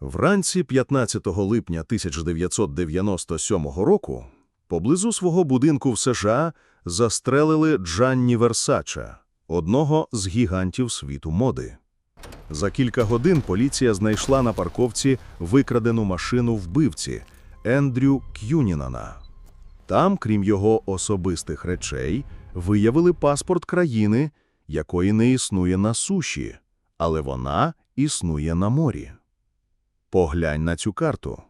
Вранці 15 липня 1997 року поблизу свого будинку в США застрелили Джанні Версача, одного з гігантів світу моди. За кілька годин поліція знайшла на парковці викрадену машину вбивці Ендрю К'юнінана. Там, крім його особистих речей, виявили паспорт країни, якої не існує на суші, але вона існує на морі. Поглянь на цю карту.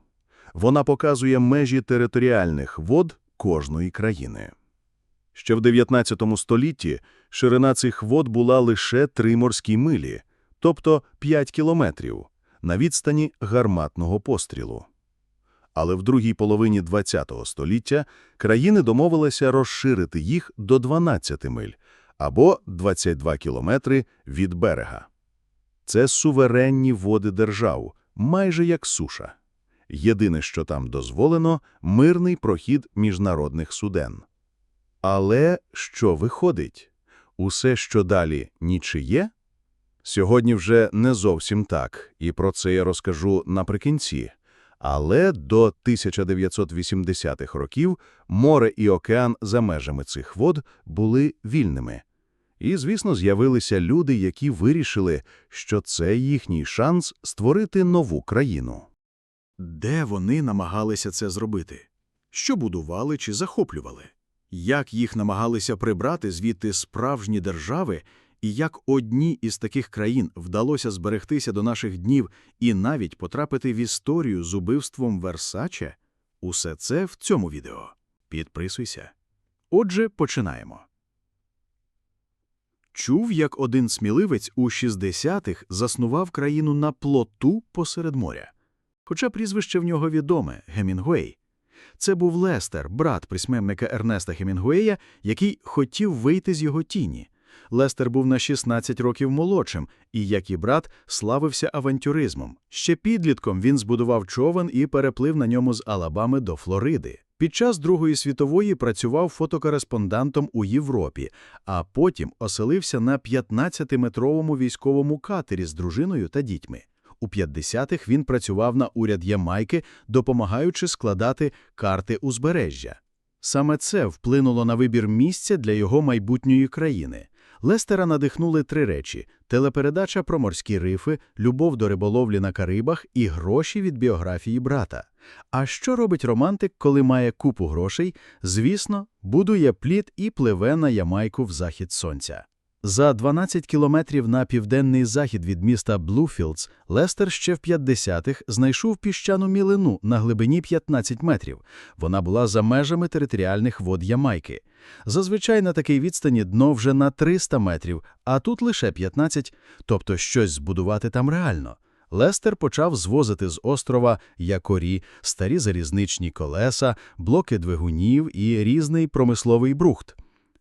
Вона показує межі територіальних вод кожної країни. Ще в 19 столітті ширина цих вод була лише 3 морські милі, тобто 5 кілометрів, на відстані гарматного пострілу. Але в другій половині ХХ століття країни домовилися розширити їх до 12 миль або 22 кілометри від берега. Це суверенні води держав, майже як суша. Єдине, що там дозволено – мирний прохід міжнародних суден. Але що виходить? Усе, що далі нічиє? Сьогодні вже не зовсім так, і про це я розкажу наприкінці. Але до 1980-х років море і океан за межами цих вод були вільними. І, звісно, з'явилися люди, які вирішили, що це їхній шанс створити нову країну. Де вони намагалися це зробити? Що будували чи захоплювали? Як їх намагалися прибрати звідти справжні держави, і як одній із таких країн вдалося зберегтися до наших днів і навіть потрапити в історію з убивством Версаче? Усе це в цьому відео. Підписуйся. Отже, починаємо. Чув, як один сміливець у 60-х заснував країну на плоту посеред моря. Хоча прізвище в нього відоме – Гемінгуей. Це був Лестер, брат письменника Ернеста Хемінгуея, який хотів вийти з його тіні. Лестер був на 16 років молодшим і, як і брат, славився авантюризмом. Ще підлітком він збудував човен і переплив на ньому з Алабами до Флориди. Під час Другої світової працював фотокореспондентом у Європі, а потім оселився на 15-метровому військовому катері з дружиною та дітьми. У 50-х він працював на уряд Ямайки, допомагаючи складати карти узбережжя. Саме це вплинуло на вибір місця для його майбутньої країни. Лестера надихнули три речі – телепередача про морські рифи, любов до риболовлі на Карибах і гроші від біографії брата. А що робить романтик, коли має купу грошей? Звісно, будує плід і пливе на Ямайку в захід сонця. За 12 кілометрів на південний захід від міста Блуфілдс Лестер ще в 50-х знайшов піщану мілину на глибині 15 метрів. Вона була за межами територіальних вод Ямайки. Зазвичай на такій відстані дно вже на 300 метрів, а тут лише 15, тобто щось збудувати там реально. Лестер почав звозити з острова якорі, старі залізничні колеса, блоки двигунів і різний промисловий брухт.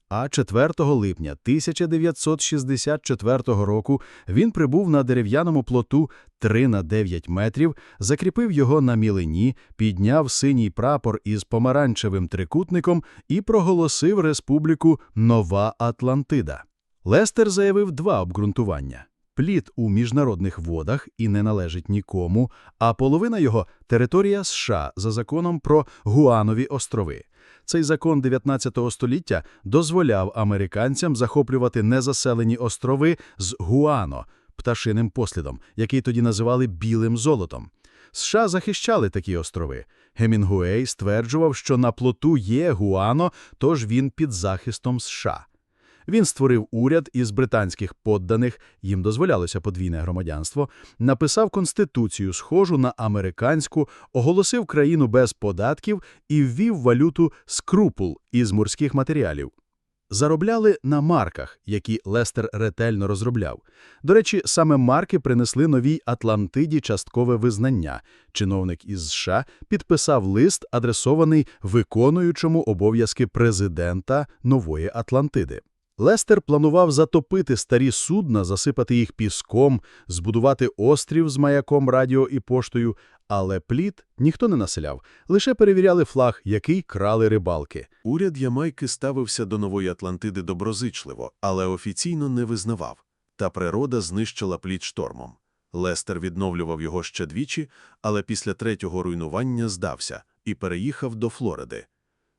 А 4 липня 1964 року він прибув на дерев'яному плоту 3 на 9 метрів, закріпив його на мілині, підняв синій прапор із помаранчевим трикутником і проголосив республіку Нова Атлантида. Лестер заявив два обґрунтування. Пліт у міжнародних водах і не належить нікому, а половина його – територія США за законом про Гуанові острови. Цей закон 19 століття дозволяв американцям захоплювати незаселені острови з Гуано, пташиним послідом, який тоді називали «білим золотом». США захищали такі острови. Гемінгуей стверджував, що на плоту є Гуано, тож він під захистом США. Він створив уряд із британських подданих, їм дозволялося подвійне громадянство, написав конституцію, схожу на американську, оголосив країну без податків і ввів валюту скрупул із морських матеріалів. Заробляли на марках, які Лестер ретельно розробляв. До речі, саме марки принесли новій Атлантиді часткове визнання. Чиновник із США підписав лист, адресований виконуючому обов'язки президента Нової Атлантиди. Лестер планував затопити старі судна, засипати їх піском, збудувати острів з маяком, радіо і поштою, але плід ніхто не населяв, лише перевіряли флаг, який крали рибалки. Уряд Ямайки ставився до Нової Атлантиди доброзичливо, але офіційно не визнавав. Та природа знищила плід штормом. Лестер відновлював його ще двічі, але після третього руйнування здався і переїхав до Флориди.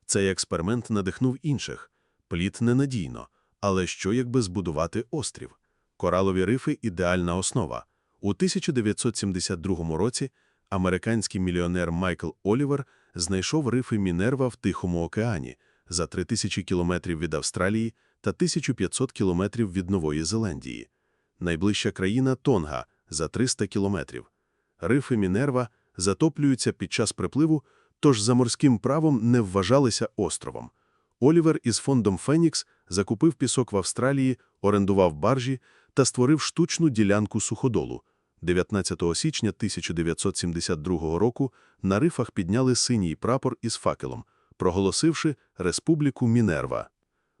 Цей експеримент надихнув інших. Плід ненадійно, але що якби збудувати острів? Коралові рифи – ідеальна основа. У 1972 році американський мільйонер Майкл Олівер знайшов рифи Мінерва в Тихому океані за 3000 кілометрів від Австралії та 1500 кілометрів від Нової Зеландії. Найближча країна – Тонга за 300 кілометрів. Рифи Мінерва затоплюються під час припливу, тож за морським правом не вважалися островом. Олівер із фондом «Фенікс» закупив пісок в Австралії, орендував баржі та створив штучну ділянку суходолу. 19 січня 1972 року на рифах підняли синій прапор із факелом, проголосивши «Республіку Мінерва».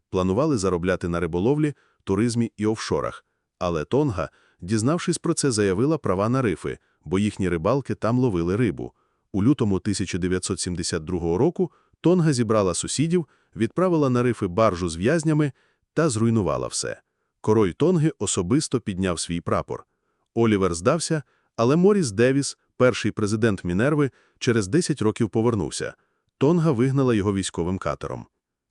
Планували заробляти на риболовлі, туризмі і офшорах, але Тонга, дізнавшись про це, заявила права на рифи, бо їхні рибалки там ловили рибу. У лютому 1972 року Тонга зібрала сусідів, відправила на рифи баржу з в'язнями та зруйнувала все. Король Тонги особисто підняв свій прапор. Олівер здався, але Моріс Девіс, перший президент Мінерви, через 10 років повернувся. Тонга вигнала його військовим катером.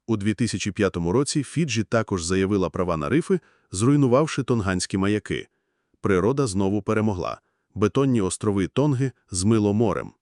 У 2005 році Фіджі також заявила права на рифи, зруйнувавши тонганські маяки. Природа знову перемогла. Бетонні острови Тонги змило морем.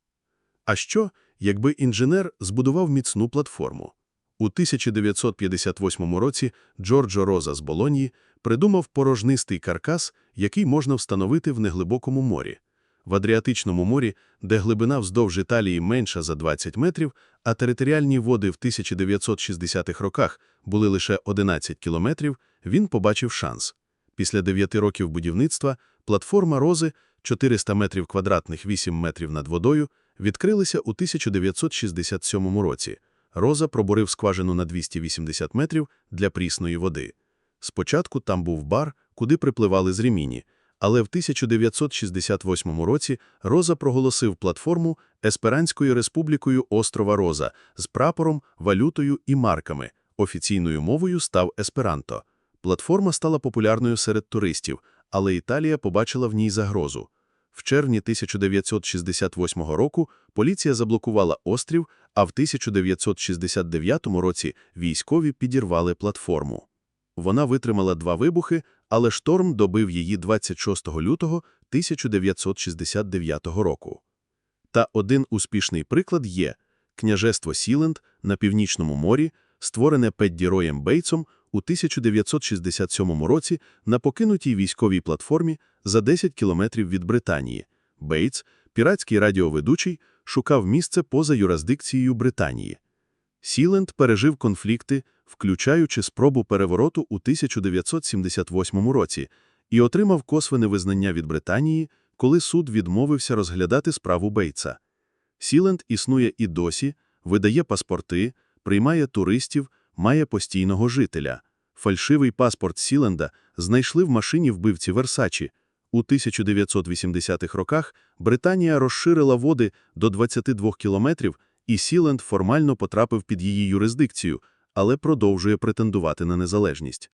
А що, якби інженер збудував міцну платформу? У 1958 році Джорджо Роза з Болоньї придумав порожнистий каркас, який можна встановити в неглибокому морі. В Адріатичному морі, де глибина вздовж Італії менша за 20 метрів, а територіальні води в 1960-х роках були лише 11 кілометрів, він побачив шанс. Після 9 років будівництва платформа Рози 400 метрів квадратних 8 метрів над водою відкрилися у 1967 році. Роза пробурив скважину на 280 метрів для прісної води. Спочатку там був бар, куди припливали з Реміні, але в 1968 році Роза проголосив платформу Есперанською республікою острова Роза з прапором, валютою і марками. Офіційною мовою став есперанто. Платформа стала популярною серед туристів, але Італія побачила в ній загрозу. В червні 1968 року поліція заблокувала острів, а в 1969 році військові підірвали платформу. Вона витримала два вибухи, але шторм добив її 26 лютого 1969 року. Та один успішний приклад є – княжество Сіленд на Північному морі, створене Педді Роєм Бейтсом у 1967 році на покинутій військовій платформі за 10 кілометрів від Британії. Бейтс, піратський радіоведучий, шукав місце поза юрисдикцією Британії. Сіленд пережив конфлікти, включаючи спробу перевороту у 1978 році, і отримав косвене визнання від Британії, коли суд відмовився розглядати справу Бейтса. Сіленд існує і досі, видає паспорти, приймає туристів, має постійного жителя. Фальшивий паспорт Сіленда знайшли в машині вбивці Версачі. У 1980-х роках Британія розширила води до 22 кілометрів, і Сіленд формально потрапив під її юрисдикцію, але продовжує претендувати на незалежність.